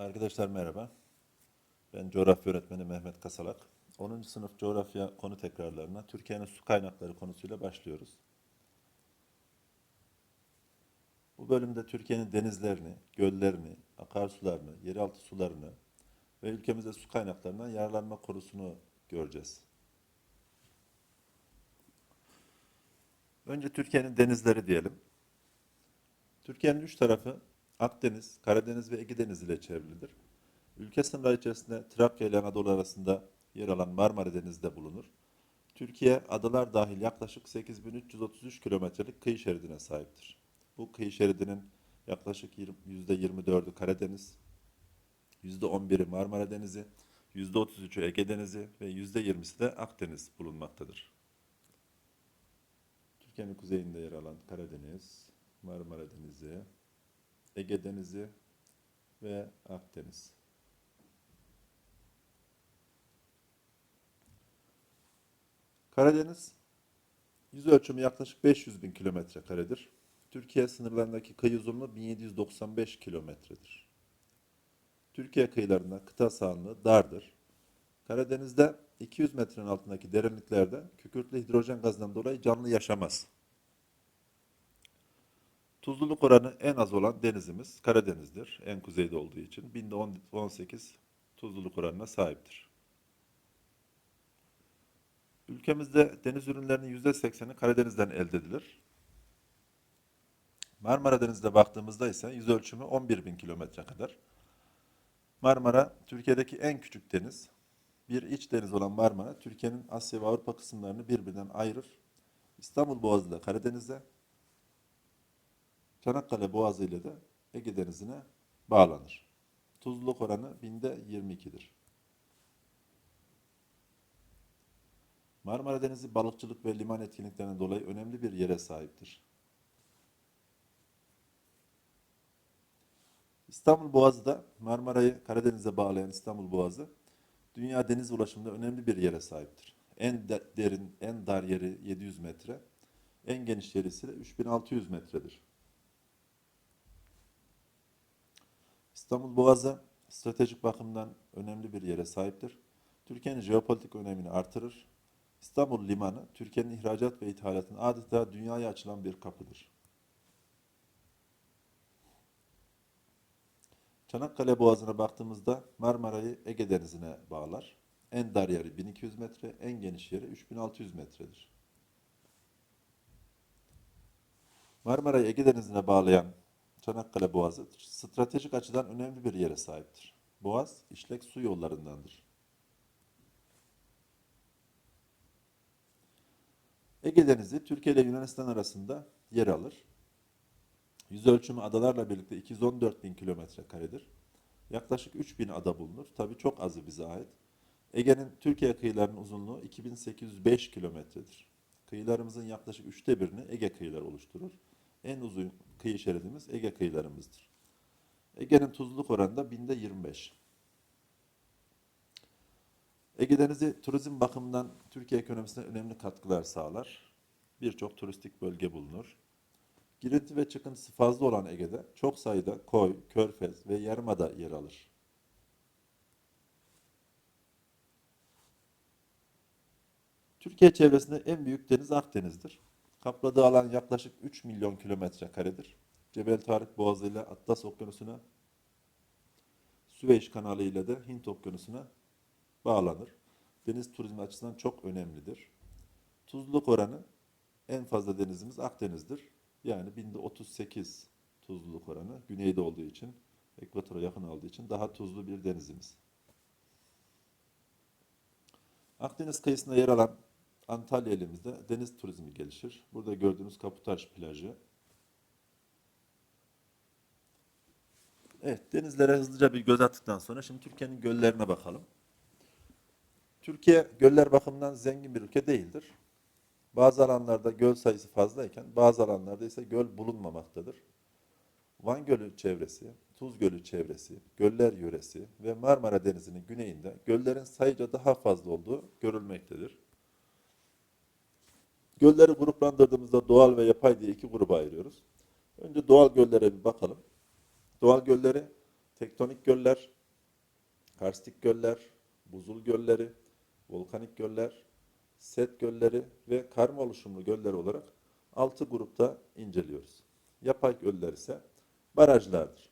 Arkadaşlar merhaba. Ben coğrafya öğretmeni Mehmet Kasalak. 10. sınıf coğrafya konu tekrarlarına Türkiye'nin su kaynakları konusuyla başlıyoruz. Bu bölümde Türkiye'nin denizlerini, göllerini, akarsularını, yeraltı sularını ve ülkemizde su kaynaklarından yararlanma konusunu göreceğiz. Önce Türkiye'nin denizleri diyelim. Türkiye'nin üç tarafı Akdeniz, Karadeniz ve Ege Denizi ile çevrilidir. Ülke sınırları içerisinde Trakya ile Anadolu arasında yer alan Marmara Denizi de bulunur. Türkiye adalar dahil yaklaşık 8333 kilometrelik kıyı şeridine sahiptir. Bu kıyı şeridinin yaklaşık %24'ü Karadeniz, %11'i Marmara Denizi, %33'ü Ege Denizi ve %20'si de Akdeniz bulunmaktadır. Türkiye'nin kuzeyinde yer alan Karadeniz, Marmara Denizi, Ege Denizi ve Akdeniz. Karadeniz yüz ölçümü yaklaşık 500 bin kilometre karedir. Türkiye sınırlarındaki kıyı uzunluğu 1795 kilometredir. Türkiye kıyılarında kıta sahanlığı dardır. Karadeniz'de 200 metrenin altındaki derinliklerde kükürtlü hidrojen gazından dolayı canlı yaşamaz. Tuzluluk oranı en az olan denizimiz Karadeniz'dir. En kuzeyde olduğu için. Binde 18 tuzluluk oranına sahiptir. Ülkemizde deniz ürünlerinin %80'i Karadeniz'den elde edilir. Marmara Denizi'ne baktığımızda ise yüz ölçümü 11 bin kilometre kadar. Marmara, Türkiye'deki en küçük deniz. Bir iç deniz olan Marmara, Türkiye'nin Asya ve Avrupa kısımlarını birbirinden ayırır. İstanbul Boğazı ile Karadeniz'e, Çanakkale Boğazı ile de Ege Denizi'ne bağlanır. Tuzluluk oranı binde 22'dir. Marmara Denizi balıkçılık ve liman etkinliklerinden dolayı önemli bir yere sahiptir. İstanbul Boğazı da Marmara'yı Karadeniz'e bağlayan İstanbul Boğazı dünya deniz ulaşımında önemli bir yere sahiptir. En de- derin, en dar yeri 700 metre, en geniş yeri ise 3600 metredir. İstanbul Boğazı stratejik bakımdan önemli bir yere sahiptir. Türkiye'nin jeopolitik önemini artırır. İstanbul Limanı, Türkiye'nin ihracat ve ithalatının adeta dünyaya açılan bir kapıdır. Çanakkale Boğazı'na baktığımızda Marmara'yı Ege Denizi'ne bağlar. En dar yeri 1200 metre, en geniş yeri 3600 metredir. Marmara'yı Ege Denizi'ne bağlayan Çanakkale Boğazı stratejik açıdan önemli bir yere sahiptir. Boğaz, işlek su yollarındandır. Ege Denizi, Türkiye ile Yunanistan arasında yer alır. Yüz ölçümü adalarla birlikte 214 bin kilometre karedir. Yaklaşık 3 bin ada bulunur. Tabii çok azı bize ait. Ege'nin Türkiye kıyılarının uzunluğu 2805 kilometredir. Kıyılarımızın yaklaşık üçte birini Ege kıyıları oluşturur. En uzun kıyı şeridimiz Ege kıyılarımızdır. Ege'nin tuzluluk oranı da binde 25. Ege Denizi turizm bakımından Türkiye ekonomisine önemli katkılar sağlar. Birçok turistik bölge bulunur. Girinti ve çıkıntısı fazla olan Ege'de çok sayıda koy, körfez ve yarımada yer alır. Türkiye çevresinde en büyük deniz Akdeniz'dir. Kapladığı alan yaklaşık 3 milyon kilometre karedir. Cebel Tarık Boğazı ile Atlas Okyanusu'na, Süveyş Kanalı ile de Hint Okyanusu'na bağlanır. Deniz turizmi açısından çok önemlidir. Tuzluluk oranı en fazla denizimiz Akdeniz'dir. Yani binde 38 tuzluluk oranı güneyde olduğu için, ekvatora yakın olduğu için daha tuzlu bir denizimiz. Akdeniz kıyısında yer alan Antalya ilimizde deniz turizmi gelişir. Burada gördüğünüz Kaputaş plajı. Evet, denizlere hızlıca bir göz attıktan sonra şimdi Türkiye'nin göllerine bakalım. Türkiye göller bakımından zengin bir ülke değildir. Bazı alanlarda göl sayısı fazlayken bazı alanlarda ise göl bulunmamaktadır. Van Gölü çevresi, Tuz Gölü çevresi, Göller yöresi ve Marmara Denizi'nin güneyinde göllerin sayıca daha fazla olduğu görülmektedir. Gölleri gruplandırdığımızda doğal ve yapay diye iki gruba ayırıyoruz. Önce doğal göllere bir bakalım. Doğal gölleri tektonik göller, karstik göller, buzul gölleri, volkanik göller, set gölleri ve karma oluşumlu göller olarak 6 grupta inceliyoruz. Yapay göller ise barajlardır.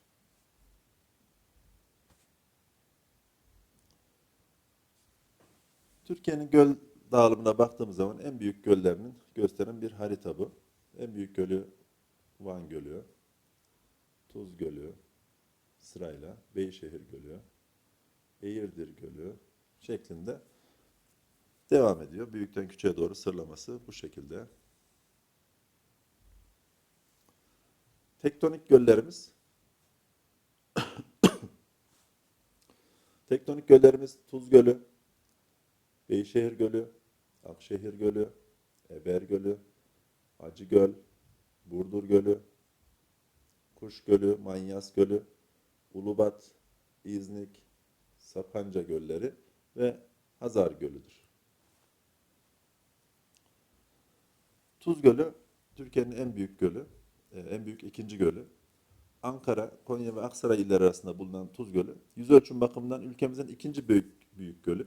Türkiye'nin göl dağılımına baktığımız zaman en büyük göllerinin gösteren bir harita bu. En büyük gölü Van Gölü, Tuz Gölü sırayla, Beyşehir Gölü, Eğirdir Gölü şeklinde devam ediyor. Büyükten küçüğe doğru sıralaması bu şekilde. Tektonik göllerimiz Tektonik göllerimiz Tuz Gölü, Beyşehir Gölü, Akşehir Gölü, Eber Gölü, Acıgöl, Burdur Gölü, Kuş Gölü, Manyas Gölü, Ulubat, İznik, Sapanca Gölleri ve Hazar Gölü'dür. Tuz Gölü Türkiye'nin en büyük gölü, e, en büyük ikinci gölü. Ankara, Konya ve Aksaray illeri arasında bulunan Tuz Gölü, yüz ölçüm bakımından ülkemizin ikinci büyük, büyük gölü.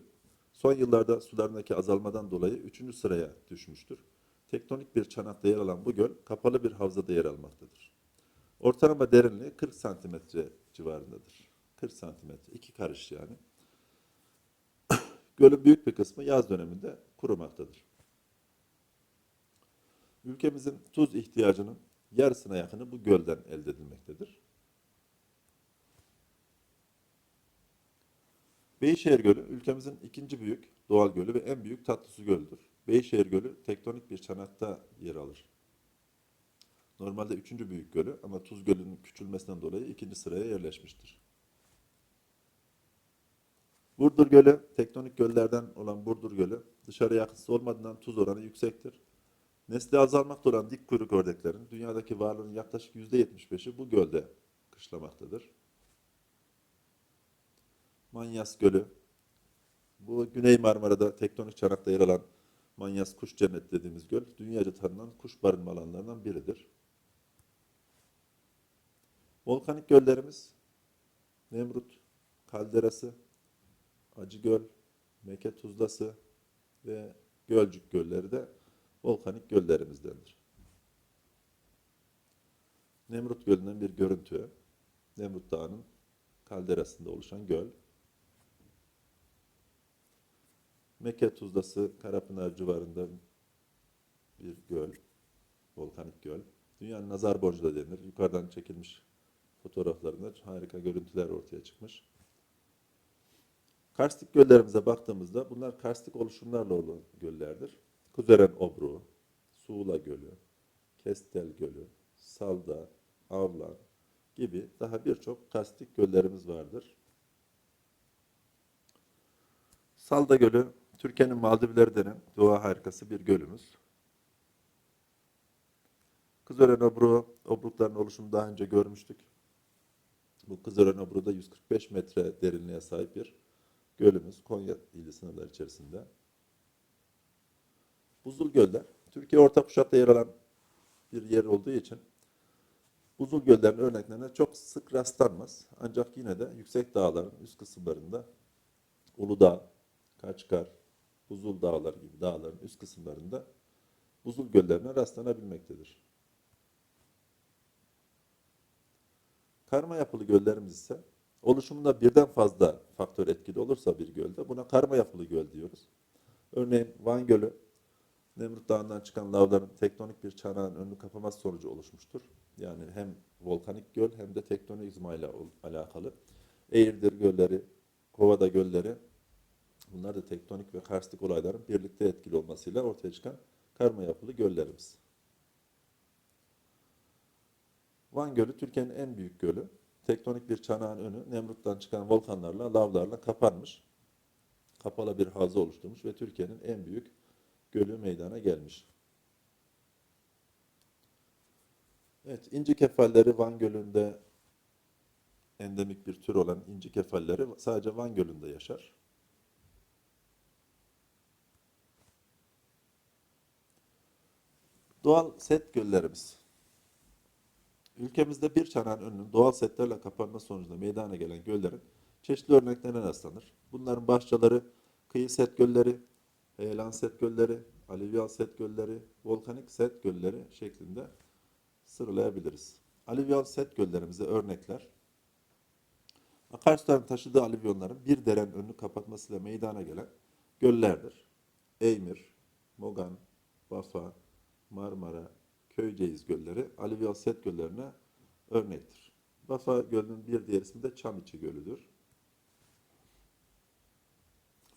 Son yıllarda sularındaki azalmadan dolayı üçüncü sıraya düşmüştür. Tektonik bir çanakta yer alan bu göl, kapalı bir havzada yer almaktadır. Ortalama derinliği 40 santimetre civarındadır. 40 santimetre, iki karış yani. Gölün büyük bir kısmı yaz döneminde kurumaktadır. Ülkemizin tuz ihtiyacının yarısına yakını bu gölden elde edilmektedir. Beyşehir Gölü ülkemizin ikinci büyük doğal gölü ve en büyük tatlı su gölüdür. Beyşehir Gölü tektonik bir çanakta yer alır. Normalde üçüncü büyük gölü ama Tuz Gölü'nün küçülmesinden dolayı ikinci sıraya yerleşmiştir. Burdur Gölü, tektonik göllerden olan Burdur Gölü, dışarıya akıntısı olmadığından tuz oranı yüksektir. Nesli azalmakta olan dik kuyruk ördeklerin dünyadaki varlığının yaklaşık %75'i bu gölde kışlamaktadır. Manyas Gölü, bu Güney Marmara'da tektonik çanakta yer alan Manyas Kuş Cenneti dediğimiz göl, dünyaca tanınan kuş barınma alanlarından biridir. Volkanik göllerimiz, Nemrut, Kalderası, Acıgöl, Meke Tuzlası ve Gölcük gölleri de volkanik göllerimizdendir. Nemrut Gölü'nden bir görüntü. Nemrut Dağı'nın kalderasında oluşan göl. Mekke Tuzlası, Karapınar civarında bir göl, volkanik göl. Dünyanın nazar boncuğu da denir. Yukarıdan çekilmiş fotoğraflarında harika görüntüler ortaya çıkmış. Karstik göllerimize baktığımızda bunlar karstik oluşumlarla olan göllerdir. Kuzeren Obruğu, Suğla Gölü, Kestel Gölü, Salda, Avlan gibi daha birçok karstik göllerimiz vardır. Salda Gölü, Türkiye'nin Maldivleri denen doğa harikası bir gölümüz. Kızören Obruğu, obrukların oluşumunu daha önce görmüştük. Bu Kızören Obruğu da 145 metre derinliğe sahip bir gölümüz Konya ili sınırları içerisinde. Buzul göller, Türkiye orta kuşakta yer alan bir yer olduğu için buzul göllerin örneklerine çok sık rastlanmaz. Ancak yine de yüksek dağların üst kısımlarında Uludağ, Kaçkar, Buzul Dağları gibi dağların üst kısımlarında buzul göllerine rastlanabilmektedir. Karma yapılı göllerimiz ise oluşumunda birden fazla faktör etkili olursa bir gölde buna karma yapılı göl diyoruz. Örneğin Van Gölü Nemrut Dağı'ndan çıkan lavların tektonik bir çanağın önünü kapaması sonucu oluşmuştur. Yani hem volkanik göl hem de tektonik izmayla alakalı. Eğirdir gölleri, Kovada gölleri bunlar da tektonik ve karstik olayların birlikte etkili olmasıyla ortaya çıkan karma yapılı göllerimiz. Van Gölü Türkiye'nin en büyük gölü. Tektonik bir çanağın önü Nemrut'tan çıkan volkanlarla, lavlarla kapanmış. Kapalı bir havza oluşturmuş ve Türkiye'nin en büyük gölü meydana gelmiş. Evet, inci kefalleri Van Gölü'nde endemik bir tür olan inci kefalleri sadece Van Gölü'nde yaşar. Doğal set göllerimiz. Ülkemizde bir çanağın önünün doğal setlerle kapanması sonucunda meydana gelen göllerin çeşitli örneklerine rastlanır. Bunların başlıcaları kıyı set gölleri, heyelan set gölleri, alüvyal set gölleri, volkanik set gölleri şeklinde sıralayabiliriz. Alüvyal set göllerimize örnekler Akarsuların taşıdığı alüvyonların bir deren önünü kapatmasıyla meydana gelen göllerdir. Eymir, Mogan, Bafa, Marmara, Köyceğiz gölleri alüvyal set göllerine örnektir. Bafa Gölü'nün bir diğer ismi de Çamiçi Gölü'dür.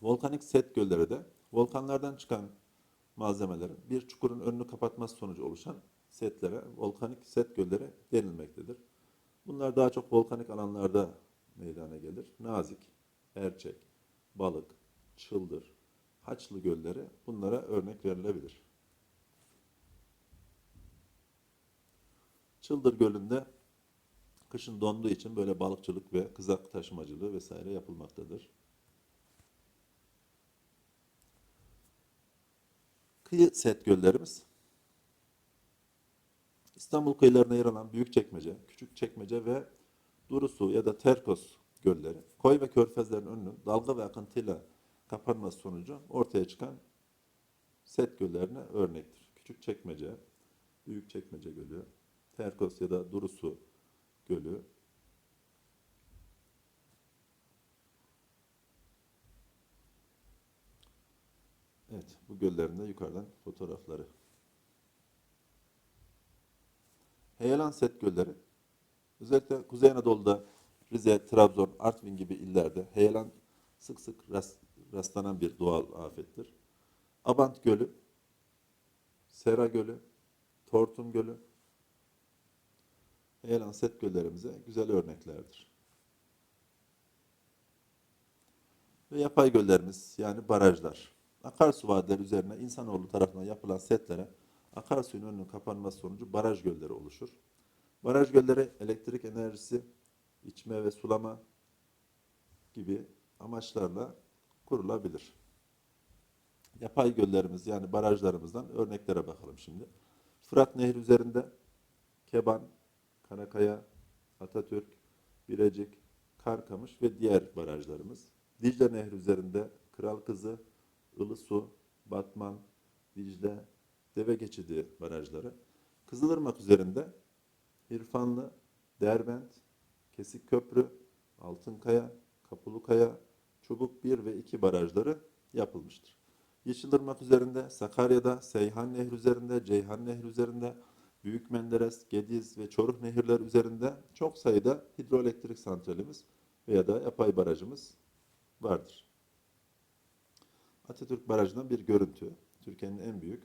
Volkanik set gölleri de volkanlardan çıkan malzemelerin bir çukurun önünü kapatması sonucu oluşan setlere volkanik set gölleri denilmektedir. Bunlar daha çok volkanik alanlarda meydana gelir. Nazik, Erçek, Balık, Çıldır, Haçlı gölleri bunlara örnek verilebilir. Çıldır Gölü'nde kışın donduğu için böyle balıkçılık ve kızak taşımacılığı vesaire yapılmaktadır. Kıyı set göllerimiz İstanbul kıyılarına yer alan Büyükçekmece, Küçükçekmece ve Durusu ya da Terkos gölleri, koy ve körfezlerin önünün dalga ve akıntıyla kapanması sonucu ortaya çıkan set göllerine örnektir. Küçükçekmece, Büyükçekmece Gölü, Terkos ya da Durusu Gölü, Evet, bu göllerin de yukarıdan fotoğrafları. Heyelan set gölleri, özellikle Kuzey Anadolu'da Rize, Trabzon, Artvin gibi illerde heyelan sık sık rast- rastlanan bir doğal afettir. Abant Gölü, Sera Gölü, Tortum Gölü, heyelan set göllerimize güzel örneklerdir. Ve yapay göllerimiz yani barajlar. Akarsu vadileri üzerine insanoğlu tarafından yapılan setlere akarsuyun önünün kapanması sonucu baraj gölleri oluşur. Baraj gölleri elektrik enerjisi, içme ve sulama gibi amaçlarla kurulabilir. Yapay göllerimiz yani barajlarımızdan örneklere bakalım şimdi. Fırat Nehri üzerinde Keban, Karakaya, Atatürk, Birecik, Karkamış ve diğer barajlarımız. Dicle Nehri üzerinde Kral Kızı, Ilısu, Batman, Dicle, Deve Geçidi barajları. Kızılırmak üzerinde İrfanlı, Derbent, Kesik Köprü, Altınkaya, Kapulukaya, Çubuk 1 ve 2 barajları yapılmıştır. Yeşilırmak üzerinde, Sakarya'da, Seyhan Nehri üzerinde, Ceyhan Nehri üzerinde, Büyük Menderes, Gediz ve Çoruh nehirler üzerinde çok sayıda hidroelektrik santralimiz veya da yapay barajımız vardır. Atatürk Barajı'ndan bir görüntü. Türkiye'nin en büyük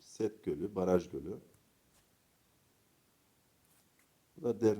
set gölü, baraj gölü. Bu da der